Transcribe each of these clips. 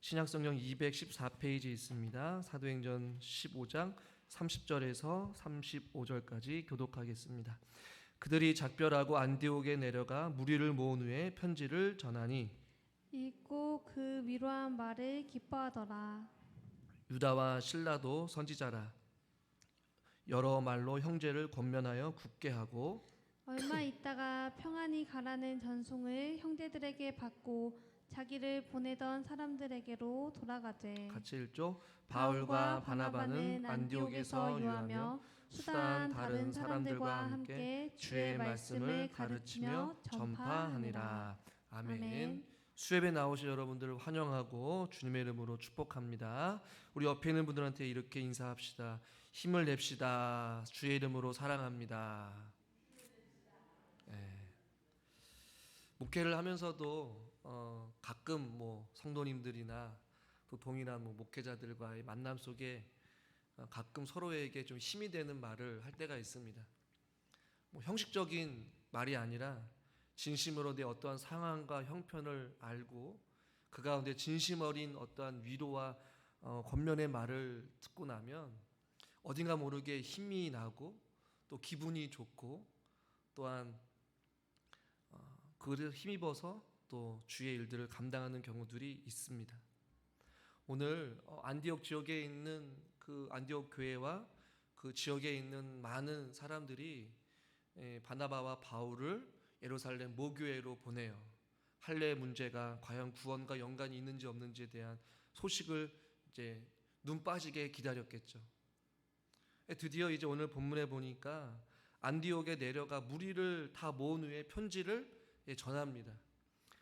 신약성경 214페이지 있습니다. 사도행전 15장 30절에서 35절까지 교독하겠습니다. 그들이 작별하고 안디옥에 내려가 무리를 모은 후에 편지를 전하니 읽고 그 위로한 말을 기뻐하더라. 유다와 신라도 선지자라 여러 말로 형제를 권면하여 굳게 하고 얼마 있다가 평안히 가라는 전송을 형제들에게 받고 자기를 보내던 사람들에게로 돌아가되 같이 읽죠. 바울과 바나바는 안디옥에서 유하며 수단 다른 사람들과 함께 주의 말씀을 가르치며 전파하니라. 아멘. 아멘. 수협에 나오신 여러분들을 환영하고 주님의 이름으로 축복합니다. 우리 옆에 있는 분들한테 이렇게 인사합시다. 힘을 냅시다. 주의 이름으로 사랑합니다. 예. 목회를 하면서도 어, 가끔 뭐 성도님들이나 또 동일한 뭐 목회자들과의 만남 속에 어, 가끔 서로에게 좀 힘이 되는 말을 할 때가 있습니다. 뭐 형식적인 말이 아니라 진심으로 내 어떠한 상황과 형편을 알고 그 가운데 진심 어린 어떠한 위로와 어, 권면의 말을 듣고 나면 어딘가 모르게 힘이 나고 또 기분이 좋고 또한 어, 그를 힘입어서 또 주의 일들을 감당하는 경우들이 있습니다. 오늘 어, 안디옥 지역에 있는 그 안디옥 교회와 그 지역에 있는 많은 사람들이 에, 바나바와 바울을 예루살렘 모교회로 보내요. 할례 문제가 과연 구원과 연관이 있는지 없는지에 대한 소식을 이제 눈 빠지게 기다렸겠죠. 에, 드디어 이제 오늘 본문에 보니까 안디옥에 내려가 무리를 다 모은 후에 편지를 예, 전합니다.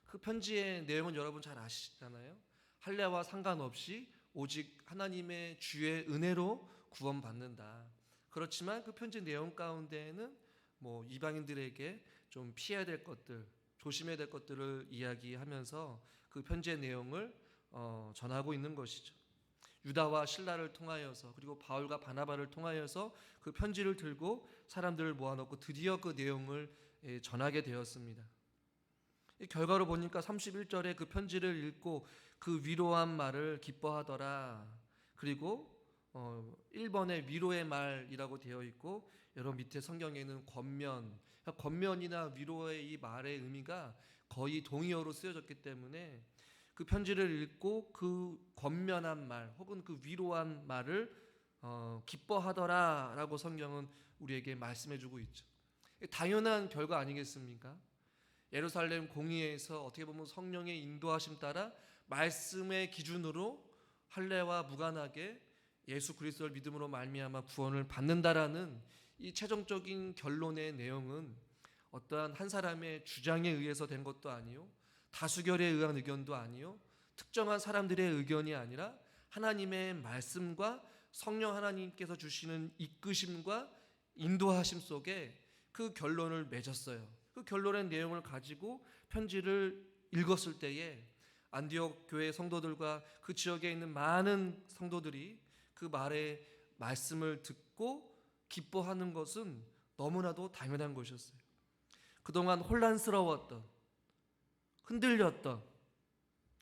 그 편지의 내용은 여러분 잘 아시잖아요. 할례와 상관없이 오직 하나님의 주의 은혜로 구원받는다. 그렇지만 그 편지 내용 가운데에는 뭐 이방인들에게 좀 피해야 될 것들, 조심해야 될 것들을 이야기하면서 그 편지의 내용을 어, 전하고 있는 것이죠. 유다와 신라를 통하여서 그리고 바울과 바나바를 통하여서 그 편지를 들고 사람들을 모아놓고 드디어 그 내용을 예, 전하게 되었습니다. 이 결과로 보니까 31절에 그 편지를 읽고 그 위로한 말을 기뻐하더라. 그리고 어 1번에 위로의 말이라고 되어 있고 여러 밑에 성경에는 권면, 그러니까 권면이나 위로의 이 말의 의미가 거의 동의어로 쓰여졌기 때문에 그 편지를 읽고 그 권면한 말 혹은 그 위로한 말을 어, 기뻐하더라라고 성경은 우리에게 말씀해주고 있죠. 당연한 결과 아니겠습니까? 예루살렘 공의에서 어떻게 보면 성령의 인도하심 따라 말씀의 기준으로 할례와 무관하게 예수 그리스도를 믿음으로 말미암아 구원을 받는다라는 이 최종적인 결론의 내용은 어떠한 한 사람의 주장에 의해서 된 것도 아니요 다수결에 의한 의견도 아니요 특정한 사람들의 의견이 아니라 하나님의 말씀과 성령 하나님께서 주시는 이끄심과 인도하심 속에 그 결론을 맺었어요. 그 결론의 내용을 가지고 편지를 읽었을 때에 안디옥 교회 성도들과 그 지역에 있는 많은 성도들이 그 말의 말씀을 듣고 기뻐하는 것은 너무나도 당연한 것이었어요. 그동안 혼란스러웠던 흔들렸던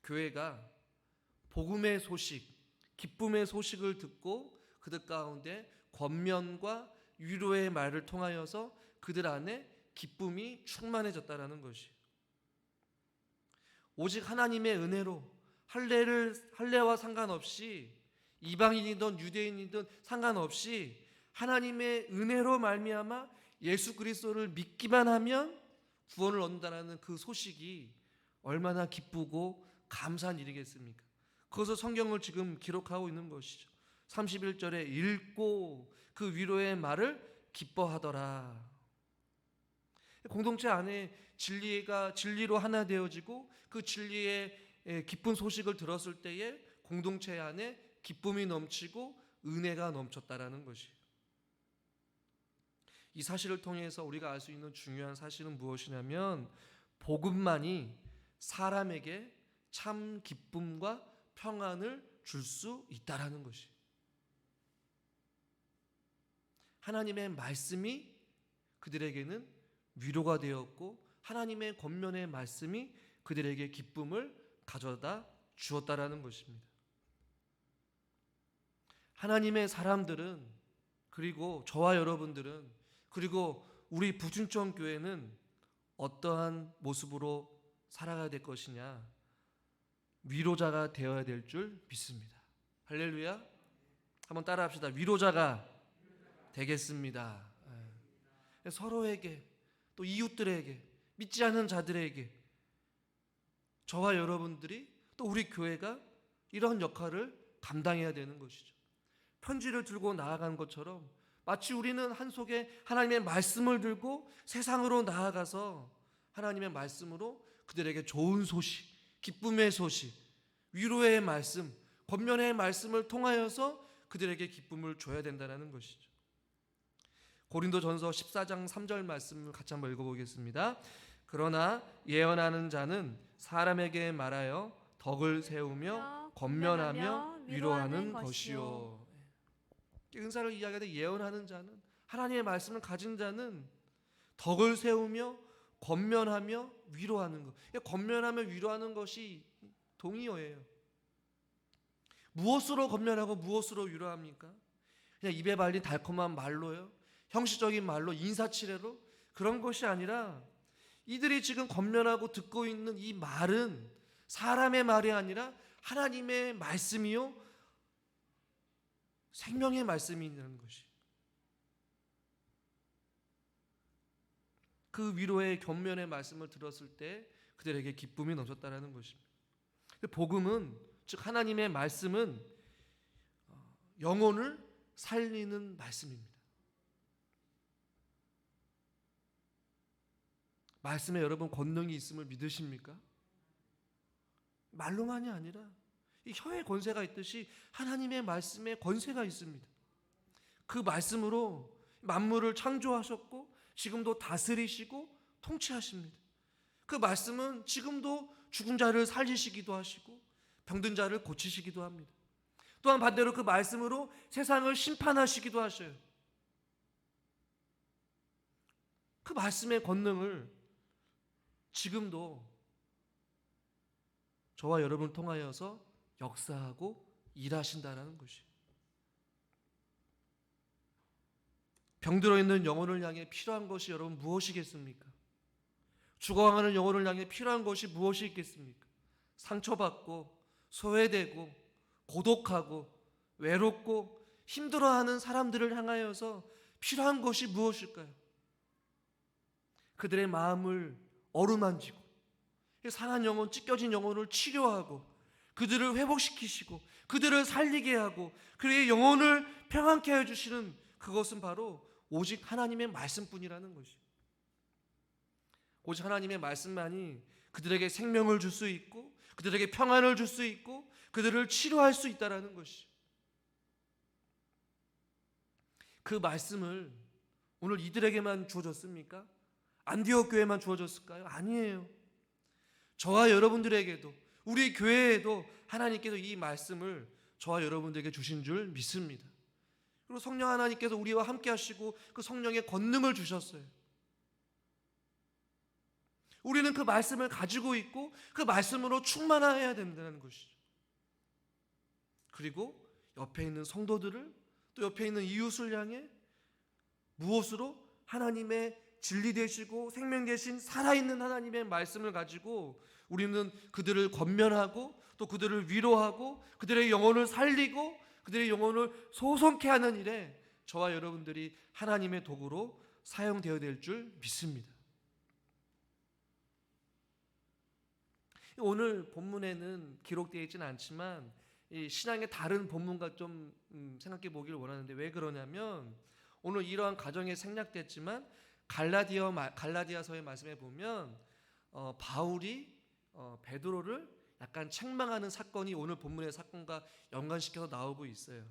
교회가 복음의 소식, 기쁨의 소식을 듣고 그들 가운데 권면과 위로의 말을 통하여서 그들 안에 기쁨이 충만해졌다라는 것이. 오직 하나님의 은혜로 할례를 할례와 상관없이 이방인이든 유대인이든 상관없이 하나님의 은혜로 말미암아 예수 그리스도를 믿기만 하면 구원을 얻는다라는 그 소식이 얼마나 기쁘고 감사한 일이겠습니까? 그것을 성경을 지금 기록하고 있는 것이죠. 31절에 읽고 그 위로의 말을 기뻐하더라. 공동체 안에 진리가 진리로 하나 되어지고 그 진리의 기쁜 소식을 들었을 때에 공동체 안에 기쁨이 넘치고 은혜가 넘쳤다라는 것이. 이 사실을 통해서 우리가 알 수 있는 중요한 사실은 무엇이냐면 복음만이 사람에게 참 기쁨과 평안을 줄 수 있다라는 것이. 하나님의 말씀이 그들에게는 위로가 되었고 하나님의 권면의 말씀이 그들에게 기쁨을 가져다 주었다라는 것입니다. 하나님의 사람들은 그리고 저와 여러분들은 그리고 우리 부춘천 교회는 어떠한 모습으로 살아가야 될 것이냐 위로자가 되어야 될 줄 믿습니다. 할렐루야. 한번 따라합시다. 위로자가 되겠습니다. 예. 서로에게 또 이웃들에게 믿지 않는 자들에게 저와 여러분들이 또 우리 교회가 이런 역할을 감당해야 되는 것이죠. 편지를 들고 나아간 것처럼 마치 우리는 한 속에 하나님의 말씀을 들고 세상으로 나아가서 하나님의 말씀으로 그들에게 좋은 소식, 기쁨의 소식, 위로의 말씀, 권면의 말씀을 통하여서 그들에게 기쁨을 줘야 된다는 것이죠. 고린도전서 14장 3절 말씀을 같이 한번 읽어보겠습니다. 그러나 예언하는 자는 사람에게 말하여 덕을 세우며 권면하며 위로하는 것이요. 은사를 이야기하되 예언하는 자는 하나님의 말씀을 가진 자는 덕을 세우며 권면하며 위로하는 것. 권면하며 위로하는 것이 동의어예요. 무엇으로 권면하고 무엇으로 위로합니까? 그냥 입에 발린 달콤한 말로요. 형식적인 말로 인사치레로 그런 것이 아니라 이들이 지금 권면하고 듣고 있는 이 말은 사람의 말이 아니라 하나님의 말씀이요 생명의 말씀이 있는 것이. 그 위로의 견면의 말씀을 들었을 때 그들에게 기쁨이 넘쳤다라는 것입니다. 복음은 즉 하나님의 말씀은 어, 영혼을 살리는 말씀입니다. 말씀에 여러분 권능이 있음을 믿으십니까? 말로만이 아니라 이 혀의 권세가 있듯이 하나님의 말씀에 권세가 있습니다. 그 말씀으로 만물을 창조하셨고 지금도 다스리시고 통치하십니다. 그 말씀은 지금도 죽은 자를 살리시기도 하시고 병든 자를 고치시기도 합니다. 또한 반대로 그 말씀으로 세상을 심판하시기도 하셔요. 그 말씀의 권능을 지금도 저와 여러분을 통하여서 역사하고 일하신다라는 것이. 병들어 있는 영혼을 향해 필요한 것이 여러분 무엇이겠습니까? 죽어가는 영혼을 향해 필요한 것이 무엇이 있겠습니까? 상처받고 소외되고 고독하고 외롭고 힘들어하는 사람들을 향하여서 필요한 것이 무엇일까요? 그들의 마음을 어루만지고 상한 영혼, 찢겨진 영혼을 치료하고 그들을 회복시키시고 그들을 살리게 하고 그의 영혼을 평안케 해 주시는 그것은 바로 오직 하나님의 말씀뿐이라는 것이. 오직 하나님의 말씀만이 그들에게 생명을 줄 수 있고 그들에게 평안을 줄 수 있고 그들을 치료할 수 있다라는 것이. 그 말씀을 오늘 이들에게만 주어졌습니까? 안디옥 교회만 주어졌을까요? 아니에요. 저와 여러분들에게도 우리 교회에도 하나님께서 이 말씀을 저와 여러분들에게 주신 줄 믿습니다. 그리고 성령 하나님께서 우리와 함께 하시고 그 성령의 권능을 주셨어요. 우리는 그 말씀을 가지고 있고 그 말씀으로 충만해야 된다는 것이죠. 그리고 옆에 있는 성도들을 또 옆에 있는 이웃을 향해 무엇으로 하나님의 진리 되시고 생명 되신 살아있는 하나님의 말씀을 가지고 우리는 그들을 권면하고 또 그들을 위로하고 그들의 영혼을 살리고 그들의 영혼을 소송케 하는 일에 저와 여러분들이 하나님의 도구로 사용되어야 될 줄 믿습니다. 오늘 본문에는 기록되어 있지는 않지만 이 신앙의 다른 본문과 좀 음, 생각해 보기를 원하는데 왜 그러냐면 오늘 이러한 가정에 생략됐지만 갈라디아 갈라디아서의 말씀에 보면 어, 바울이 어, 베드로를 약간 책망하는 사건이 오늘 본문의 사건과 연관시켜서 나오고 있어요.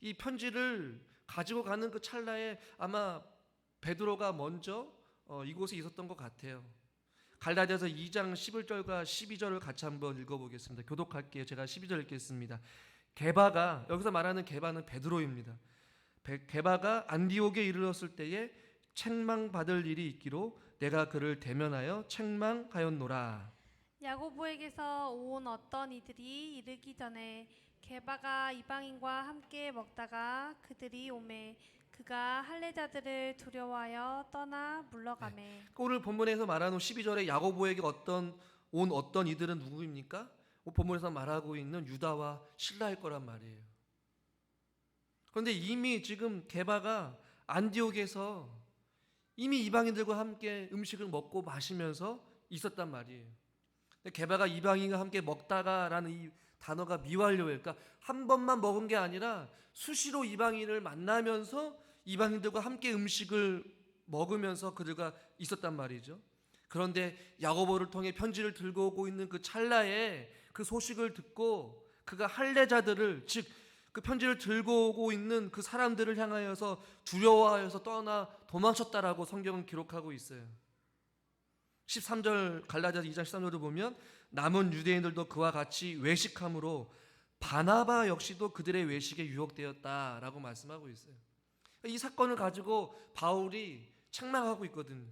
이 편지를 가지고 가는 그 찰나에 아마 베드로가 먼저 어, 이곳에 있었던 것 같아요. 갈라디아서 2장 11절과 12절을 같이 한번 읽어보겠습니다. 교독할게요. 제가 12절 읽겠습니다. 게바가 여기서 말하는 게바는 베드로입니다. 게바가 안디옥에 이르렀을 때에 책망 받을 일이 있기로 내가 그를 대면하여 책망하였노라. 야고보에게서 온 어떤 이들이 이르기 전에 게바가 이방인과 함께 먹다가 그들이 오매 그가 할례자들을 두려워하여 떠나 물러가매 오늘 본문에서 말하는 12절에 야고보에게 어떤 온 어떤 이들은 누구입니까? 본문에서 말하고 있는 유다와 신라일 거란 말이에요. 그런데 이미 지금 게바가 안디옥에서 이미 이방인들과 함께 음식을 먹고 마시면서 있었단 말이에요. 게바가 이방인과 함께 먹다가라는 이 단어가 미완료예요. 그러니까 한 번만 먹은 게 아니라 수시로 이방인을 만나면서 이방인들과 함께 음식을 먹으면서 그들과 있었단 말이죠. 그런데 야고보를 통해 편지를 들고 오고 있는 그 찰나에 그 소식을 듣고 그가 할례자들을 즉 그 편지를 들고 오고 있는 그 사람들을 향하여서 두려워하여서 떠나 도망쳤다라고 성경은 기록하고 있어요. 13절 갈라디아서 2장 13절을 보면 남은 유대인들도 그와 같이 외식함으로 바나바 역시도 그들의 외식에 유혹되었다라고 말씀하고 있어요. 이 사건을 가지고 바울이 책망하고 있거든요.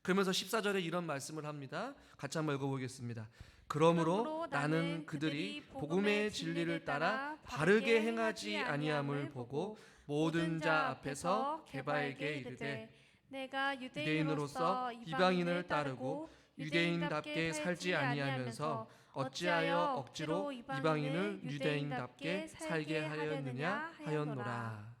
그러면서 14절에 이런 말씀을 합니다. 같이 한번 읽어보겠습니다. 그러므로 나는 그들이 복음의 진리를 따라 바르게 행하지 아니함을 보고 모든 자 앞에서 개바에게 이르되 내가 유대인으로서 이방인을 따르고 유대인답게 살지 아니하면서 어찌하여 억지로 이방인을 유대인답게 살게 하였느냐 하였노라.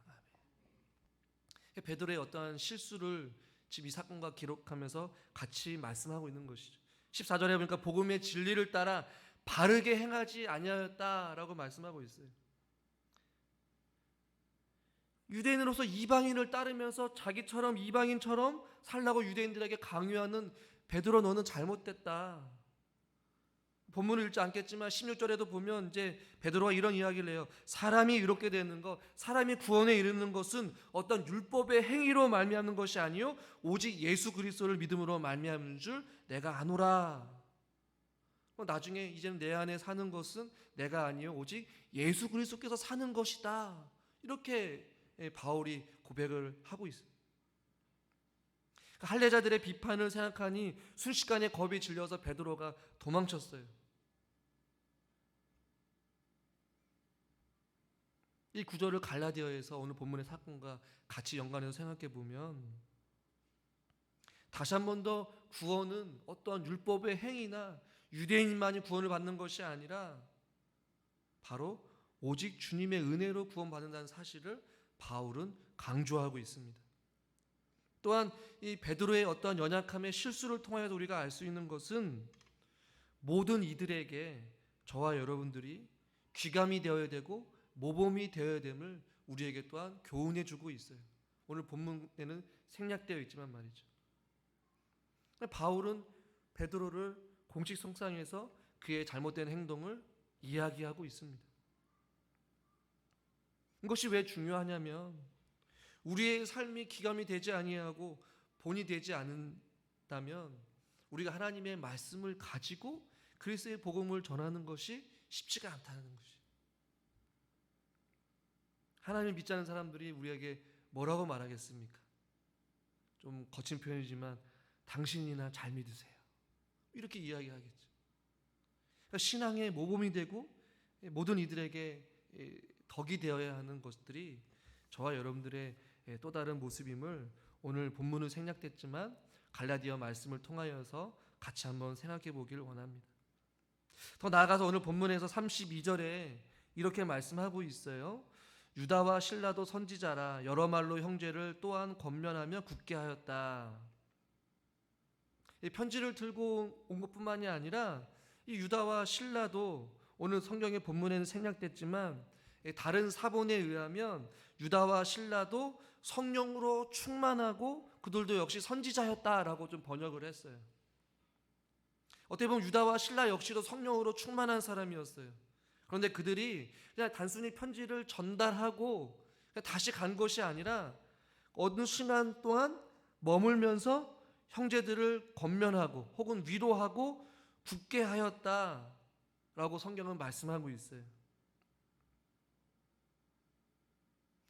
베드로의 어떠한 실수를 지금 이 사건과 기록하면서 같이 말씀하고 있는 것이죠. 14절에 보니까 복음의 진리를 따라 바르게 행하지 아니하였다라고 말씀하고 있어요. 유대인으로서 이방인을 따르면서 자기처럼 이방인처럼 살라고 유대인들에게 강요하는 베드로 너는 잘못됐다. 본문을 읽지 않겠지만 16절에도 보면 이제 베드로가 이런 이야기를 해요. 사람이 이렇게 되는 것, 사람이 구원에 이르는 것은 어떤 율법의 행위로 말미암는 것이 아니요 오직 예수 그리스도를 믿음으로 말미암는 줄 내가 아노라. 어, 나중에 이제는 내 안에 사는 것은 내가 아니요 오직 예수 그리스도께서 사는 것이다. 이렇게 예, 바울이 고백을 하고 있어요. 그러니까 할례자들의 비판을 생각하니 순식간에 겁이 질려서 베드로가 도망쳤어요. 이 구절을 갈라디아에서 오늘 본문의 사건과 같이 연관해서 생각해 보면 다시 한 번 더 구원은 어떠한 율법의 행위나 유대인만이 구원을 받는 것이 아니라 바로 오직 주님의 은혜로 구원받는다는 사실을 바울은 강조하고 있습니다. 또한 이 베드로의 어떠한 연약함의 실수를 통하여서 우리가 알 수 있는 것은 모든 이들에게 저와 여러분들이 귀감이 되어야 되고 모범이 되어야 됨을 우리에게 또한 교훈해 주고 있어요. 오늘 본문에는 생략되어 있지만 말이죠. 바울은 베드로를 공식 성상에서 그의 잘못된 행동을 이야기하고 있습니다. 이것이 왜 중요하냐면 우리의 삶이 기감이 되지 아니하고 본이 되지 않는다면 우리가 하나님의 말씀을 가지고 그리스도의 복음을 전하는 것이 쉽지가 않다는 것이. 하나님을 믿지 않는 사람들이 우리에게 뭐라고 말하겠습니까? 좀 거친 표현이지만 당신이나 잘 믿으세요. 이렇게 이야기하겠죠. 그러니까 신앙의 모범이 되고 모든 이들에게 덕이 되어야 하는 것들이 저와 여러분들의 또 다른 모습임을 오늘 본문은 생략됐지만 갈라디아 말씀을 통하여서 같이 한번 생각해 보기를 원합니다. 더 나아가서 오늘 본문에서 32절에 이렇게 말씀하고 있어요. 유다와 신라도 선지자라 여러 말로 형제를 또한 권면하며 굳게 하였다. 이 편지를 들고 온 것뿐만이 아니라 이 유다와 신라도 오늘 성경의 본문에는 생략됐지만 다른 사본에 의하면 유다와 신라도 성령으로 충만하고 그들도 역시 선지자였다라고 좀 번역을 했어요. 어떻게 보면 유다와 신라 역시도 성령으로 충만한 사람이었어요. 그런데 그들이 그냥 단순히 편지를 전달하고 다시 간 것이 아니라 어느 시간 동안 머물면서 형제들을 권면하고 혹은 위로하고 굳게 하였다라고 성경은 말씀하고 있어요.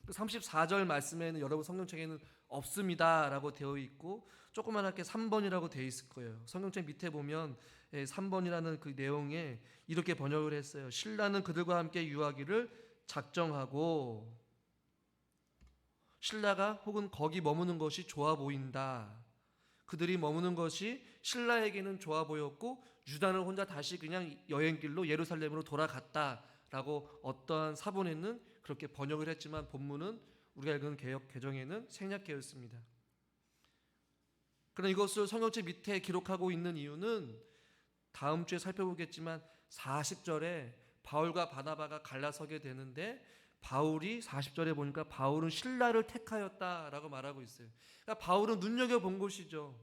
34절 말씀에는 여러분 성경책에는 없습니다라고 되어 있고 조그만하게 3번이라고 되어 있을 거예요. 성경책 밑에 보면 3번이라는 그 내용에 이렇게 번역을 했어요. 신라는 그들과 함께 유하기를 작정하고 신라가 혹은 거기 머무는 것이 좋아 보인다. 그들이 머무는 것이 신라에게는 좋아 보였고 유다는 혼자 다시 그냥 여행길로 예루살렘으로 돌아갔다라고 어떠한 사본에는 그렇게 번역을 했지만 본문은 우리가 읽은 개혁 개정에는 생략되었습니다. 그러나 이것을 성경책 밑에 기록하고 있는 이유는 다음 주에 살펴보겠지만 40절에 바울과 바나바가 갈라서게 되는데 바울이 40절에 보니까 바울은 신라를 택하였다라고 말하고 있어요. 그러니까 바울은 눈여겨 본 것이죠.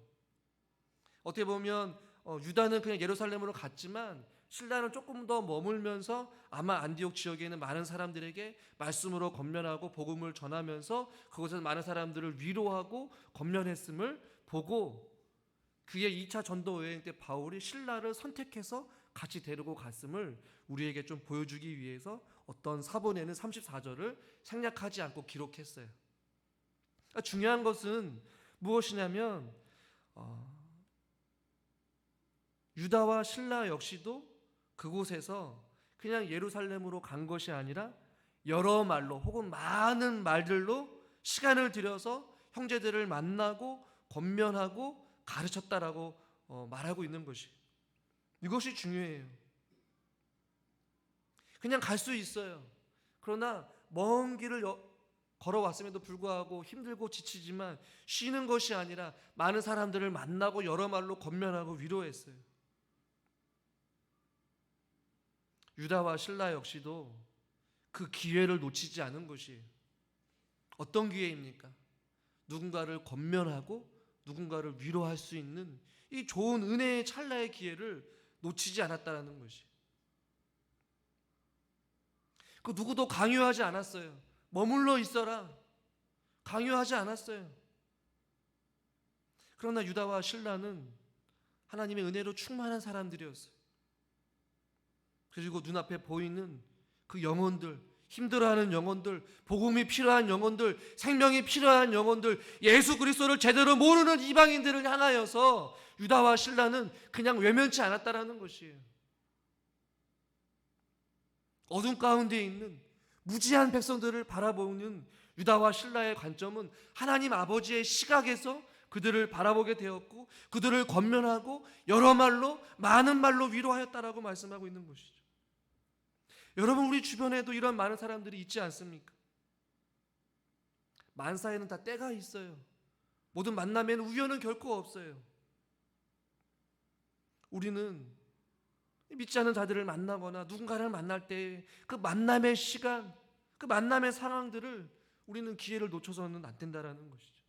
어떻게 보면 어, 유다는 그냥 예루살렘으로 갔지만 신라는 조금 더 머물면서 아마 안디옥 지역에 있는 많은 사람들에게 말씀으로 건면하고 복음을 전하면서 그곳에서 많은 사람들을 위로하고 건면했음을 보고 그의 2차 전도 여행 때 바울이 신라를 선택해서 같이 데리고 갔음을 우리에게 좀 보여주기 위해서 어떤 사본에는 34절을 생략하지 않고 기록했어요. 그러니까 중요한 것은 무엇이냐면 어, 유다와 신라 역시도 그곳에서 그냥 예루살렘으로 간 것이 아니라 여러 말로 혹은 많은 말들로 시간을 들여서 형제들을 만나고 권면하고 가르쳤다라고 어, 말하고 있는 것이 이것이 중요해요. 그냥 갈 수 있어요. 그러나 먼 길을 여- 걸어왔음에도 불구하고 힘들고 지치지만 쉬는 것이 아니라 많은 사람들을 만나고 여러 말로 권면하고 위로했어요. 유다와 신라 역시도 그 기회를 놓치지 않은 것이 어떤 기회입니까? 누군가를 권면하고 누군가를 위로할 수 있는 이 좋은 은혜의 찰나의 기회를 놓치지 않았다라는 것이. 그 누구도 강요하지 않았어요. 머물러 있어라. 강요하지 않았어요. 그러나 유다와 신라는 하나님의 은혜로 충만한 사람들이었어요. 그리고 눈앞에 보이는 그 영혼들, 힘들어하는 영혼들, 복음이 필요한 영혼들, 생명이 필요한 영혼들, 예수 그리스도를 제대로 모르는 이방인들을 향하여서 유다와 신라는 그냥 외면치 않았다라는 것이에요. 어둠 가운데 있는 무지한 백성들을 바라보는 유다와 신라의 관점은 하나님 아버지의 시각에서 그들을 바라보게 되었고 그들을 권면하고 여러 말로 많은 말로 위로하였다라고 말씀하고 있는 것이죠. 여러분 우리 주변에도 이런 많은 사람들이 있지 않습니까? 만사에는 다 때가 있어요. 모든 만남에는 우연은 결코 없어요. 우리는 믿지 않는 자들을 만나거나 누군가를 만날 때 그 만남의 시간, 그 만남의 상황들을 우리는 기회를 놓쳐서는 안 된다라는 것이죠.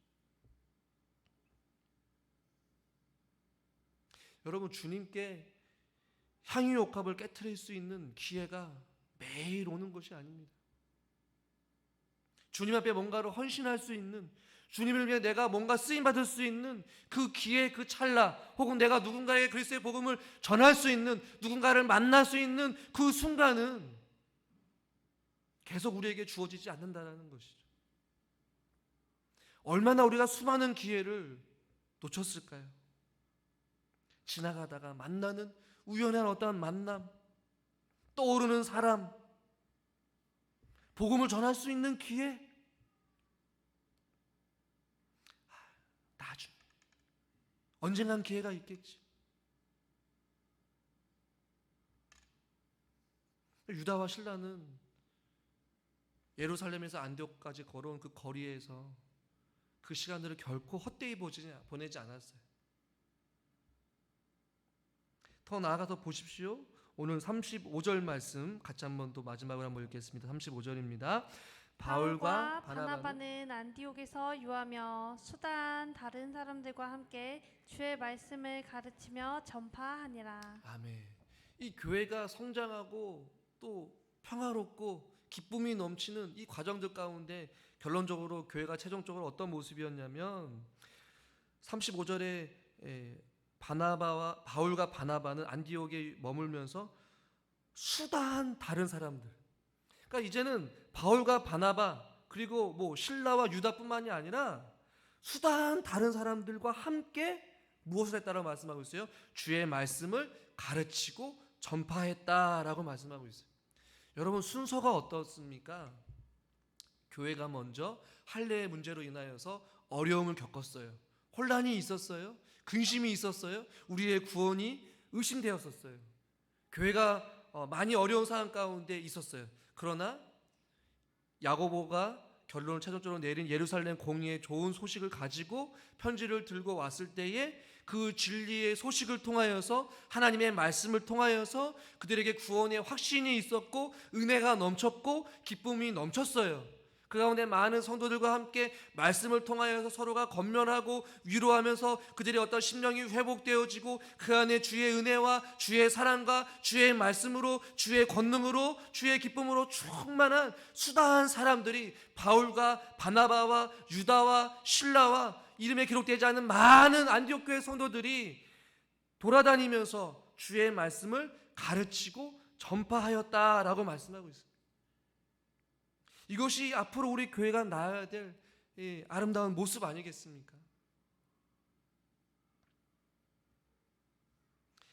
여러분 주님께 향유옥합을 깨뜨릴 수 있는 기회가 매일 오는 것이 아닙니다. 주님 앞에 뭔가를 헌신할 수 있는 주님을 위해 내가 뭔가 쓰임 받을 수 있는 그 기회 그 찰나 혹은 내가 누군가에게 그리스도의 복음을 전할 수 있는 누군가를 만날 수 있는 그 순간은 계속 우리에게 주어지지 않는다라는 것이죠. 얼마나 우리가 수많은 기회를 놓쳤을까요? 지나가다가 만나는 우연한 어떠한 만남, 떠오르는 사람, 복음을 전할 수 있는 기회, 나중 언젠간 기회가 있겠지. 유다와 신라는 예루살렘에서 안디옥까지 걸어온 그 거리에서 그 시간들을 결코 헛되이 보내지 않았어요. 더 나아가서 보십시오. 오늘 35절 말씀 같이 한번 또 마지막으로 한번 읽겠습니다. 35절입니다. 바울과 바나바는 안디옥에서 유하며 수단 다른 사람들과 함께 주의 말씀을 가르치며 전파하니라. 아멘. 이 교회가 성장하고 또 평화롭고 기쁨이 넘치는 이 과정들 가운데 결론적으로 교회가 최종적으로 어떤 모습이었냐면 35절에 바나바와 바울과 바나바는 안디옥에 머물면서 수다한 다른 사람들. 그러니까 이제는 바울과 바나바 그리고 뭐 신라와 유다뿐만이 아니라 수다한 다른 사람들과 함께 무엇을 했다라고 말씀하고 있어요? 주의 말씀을 가르치고 전파했다라고 말씀하고 있어요. 여러분 순서가 어떻습니까? 교회가 먼저 할례의 문제로 인하여서 어려움을 겪었어요. 혼란이 있었어요. 근심이 있었어요. 우리의 구원이 의심되었었어요. 교회가 어, 많이 어려운 상황 가운데 있었어요. 그러나 야고보가 결론을 최종적으로 내린 예루살렘 공의의 좋은 소식을 가지고 편지를 들고 왔을 때에 그 진리의 소식을 통하여서 하나님의 말씀을 통하여서 그들에게 구원의 확신이 있었고 은혜가 넘쳤고 기쁨이 넘쳤어요. 그 가운데 많은 성도들과 함께 말씀을 통하여서 서로가 건면하고 위로하면서 그들의 어떤 심령이 회복되어지고 그 안에 주의 은혜와 주의 사랑과 주의 말씀으로 주의 권능으로 주의 기쁨으로 충만한 수다한 사람들이 바울과 바나바와 유다와 신라와 이름에 기록되지 않은 많은 안디옥 교회 성도들이 돌아다니면서 주의 말씀을 가르치고 전파하였다라고 말씀하고 있습니다. 이것이 앞으로 우리 교회가 나아야 될이 아름다운 모습 아니겠습니까?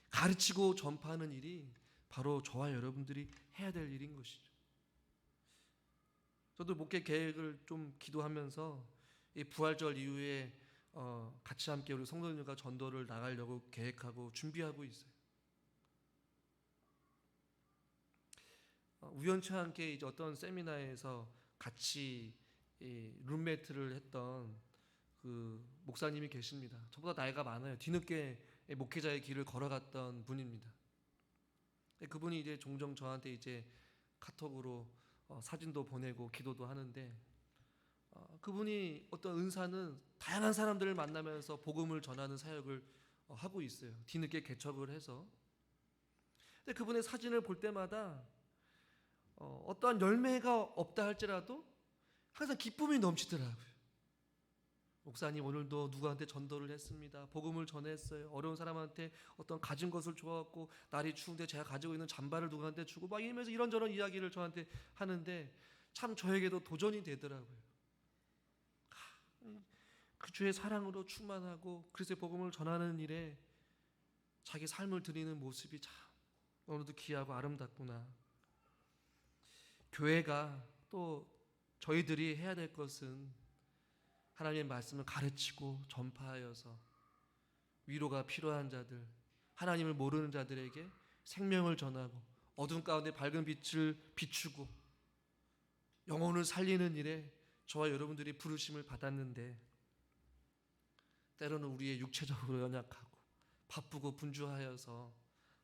가르치고 전파하는 일이 바로 저와 여러분들이 해야 될 일인 것이죠. 저도 목회 계획을 좀 기도하면서 이 부활절 이후에 어, 같이 함께 우리 성도님과 전도를 나가려고 계획하고 준비하고 있어요. 우연치 않게 이제 어떤 세미나에서 같이 이 룸메이트를 했던 그 목사님이 계십니다. 저보다 나이가 많아요. 뒤늦게 목회자의 길을 걸어갔던 분입니다. 그분이 이제 종종 저한테 이제 카톡으로 어, 사진도 보내고 기도도 하는데 어, 그분이 어떤 은사는 다양한 사람들을 만나면서 복음을 전하는 사역을 어, 하고 있어요. 뒤늦게 개척을 해서. 근데 그분의 사진을 볼 때마다 어, 어떠한 열매가 없다 할지라도 항상 기쁨이 넘치더라고요. 목사님 오늘도 누구한테 전도를 했습니다. 복음을 전했어요. 어려운 사람한테 어떤 가진 것을 주었고 날이 추운데 제가 가지고 있는 잠바를 누구한테 주고 막 이러면서 이런저런 이야기를 저한테 하는데 참 저에게도 도전이 되더라고요. 그 주의 사랑으로 충만하고 그리스도의 복음을 전하는 일에 자기 삶을 드리는 모습이 참 오늘도 귀하고 아름답구나. 교회가 또 저희들이 해야 될 것은 하나님의 말씀을 가르치고 전파하여서 위로가 필요한 자들, 하나님을 모르는 자들에게 생명을 전하고 어둠 가운데 밝은 빛을 비추고 영혼을 살리는 일에 저와 여러분들이 부르심을 받았는데 때로는 우리의 육체적으로 연약하고 바쁘고 분주하여서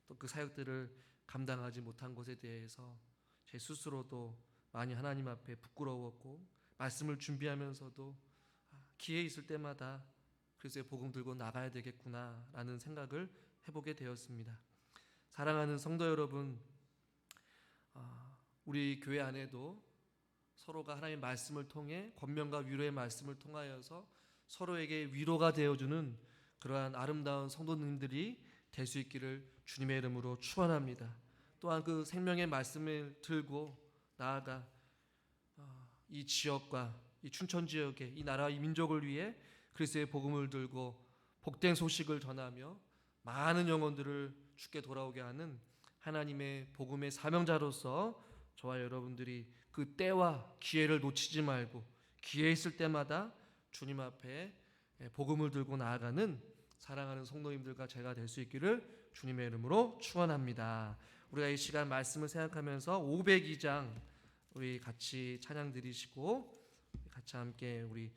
또 그 사역들을 감당하지 못한 것에 대해서 제 스스로도 많이 하나님 앞에 부끄러웠고 말씀을 준비하면서도 아, 기회 있을 때마다 그리스도의 복음 들고 나가야 되겠구나라는 생각을 해보게 되었습니다. 사랑하는 성도 여러분, 아, 우리 교회 안에도 서로가 하나님의 말씀을 통해 권면과 위로의 말씀을 통하여서 서로에게 위로가 되어주는 그러한 아름다운 성도님들이 될 수 있기를 주님의 이름으로 축원합니다. 또한 그 생명의 말씀을 들고 나아가 어, 이 지역과 이 춘천 지역의 이 나라 이 민족을 위해 그리스도의 복음을 들고 복된 소식을 전하며 많은 영혼들을 주께 돌아오게 하는 하나님의 복음의 사명자로서 저와 여러분들이 그 때와 기회를 놓치지 말고 기회 있을 때마다 주님 앞에 복음을 들고 나아가는 사랑하는 성도님들과 제가 될 수 있기를 주님의 이름으로 축원합니다. 우리가 이 시간 말씀을 생각하면서 502장 우리 같이 찬양 드리시고 같이 함께 우리